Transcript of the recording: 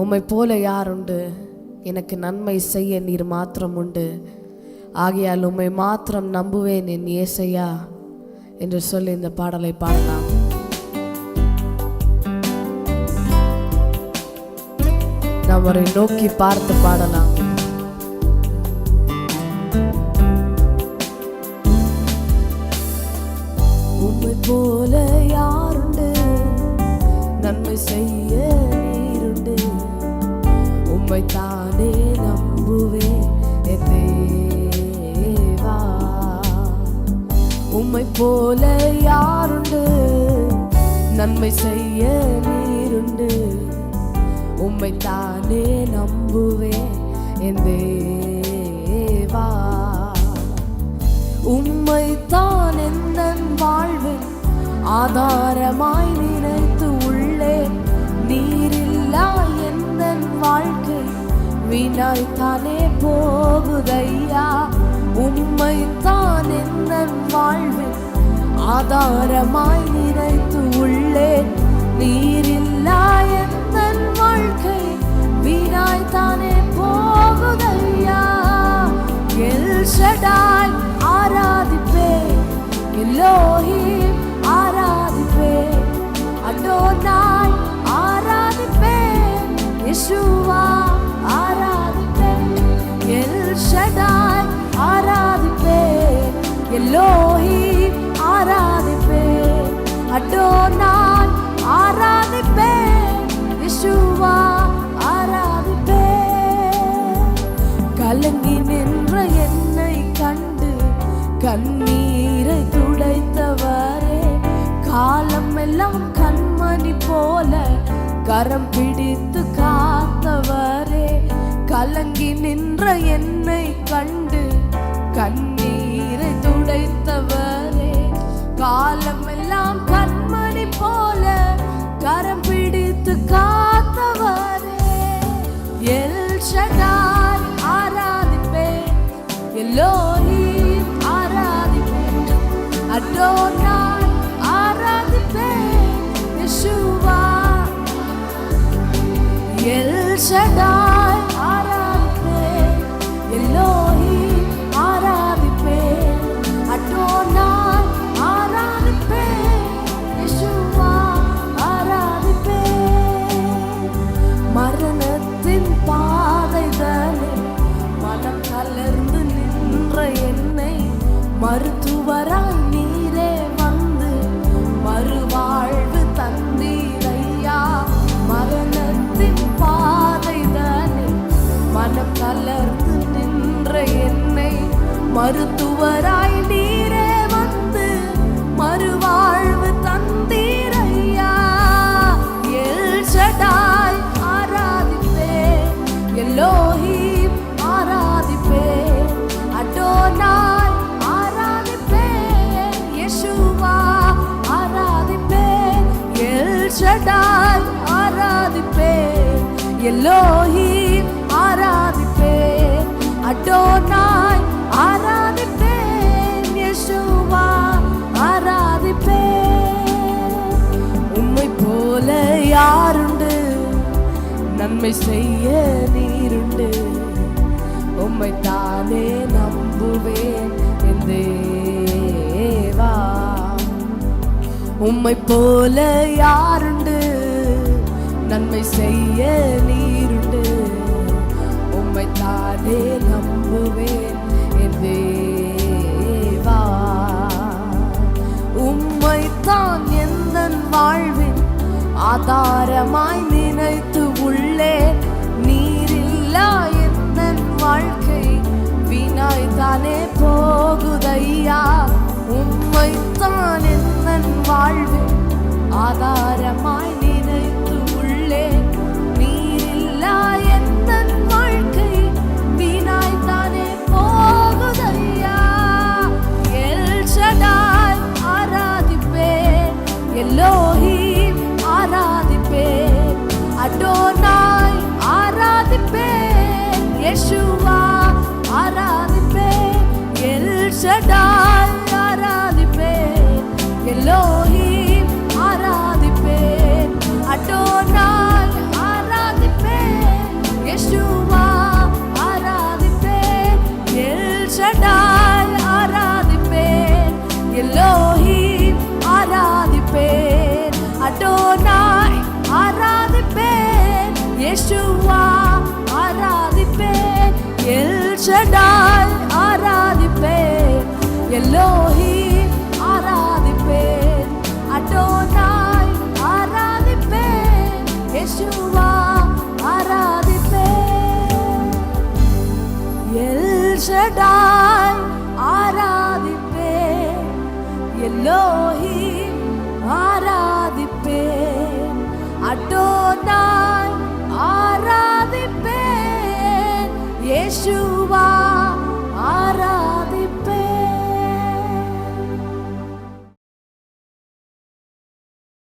உம்மை போல யார் உண்டு எனக்கு நன்மை செய்ய நீர் மாத்திரம் உண்டு ஆகையால் உம்மை மாத்திரம் நம்புவேன் என் ஏசையா என்று சொல்லி இந்த பாடலை பாடலாம். நாம் அவரை நோக்கி பார்த்து பாடலாம். உம்மை போல யாருண்டு? நன்மை செய்ய நன்மை செய்ய நீருண்டு. உம்மை தானே நம்புவேன் என் தேவா. உம்மை தான் எந்த வாழ்வில் ஆதாரமாய் நினைத்து உள்ளே. நீரில்லா எந்த வாழ்க்கை வீணாய்த்தானே போகுதையா. உம்மை தான் எந்த வாழ்வில் ஆதாரமாய் நிறைத்து உள்ளே. நீரில்லா எந்த வாழ்க்கை வீணாய்த்தானே. கண்ணீரை துடைத்தவரே காலம் எல்லாம் கண்மணி போல கரம் பிடித்து காத்தவரே கலங்கி நின்ற என்னை கண்டு கண்ணீரை துடைத்தவரே காலம் எல்லாம் கண்மணி போல கரம் பிடி எல் மருத்துவராய் நீரே வந்து மறுவாழ்வு தந்தீரையா? எல் சடாய் ஆராதிப்பே எல்லோஹி ஆராதிப்பே அடோனாய் ஆராதிப்பே யெஷுவா ஆராதிப்பே எல் சடாய் ஆராதிப்பே எல்லோஹி நன்மை செய்ய நீருண்டு. உம்மை தானே நம்புவேன் என் தேவா. உம்மை போல யாருண்டு? நன்மை செய்ய நீருண்டு. உம்மை தானே நம்புவேன் வைத்தான் தான் எந்த ஆதாரமாய் நினைத்து உள்ளே. நீரில்லா எந்த வாழ்க்கை வீணாய்த்தானே போகுதையா? எல் ஷடாய் ஆராதிப்பே எல்லோஹி ஆராதிப்பே. அடோனாய் ஆராதிப்பே யெஷுவா ஆராதிப்பே எல் ஷடாய் ஆராதிப்பேன். இயேசுவா ஆராதிப்பேன். எல் ஷடாய் ஆராதிப்பேன். எல்லோஹி ஆராதிப்பேன். அடோனாய் ஆராதிப்பேன். இயேசுவா ஆராதிப்பேன். எல் ஷடாய் ஆராதிப்பேன். எல்லோஹி ஆராதி ஆராதிப்பேன் இயேசு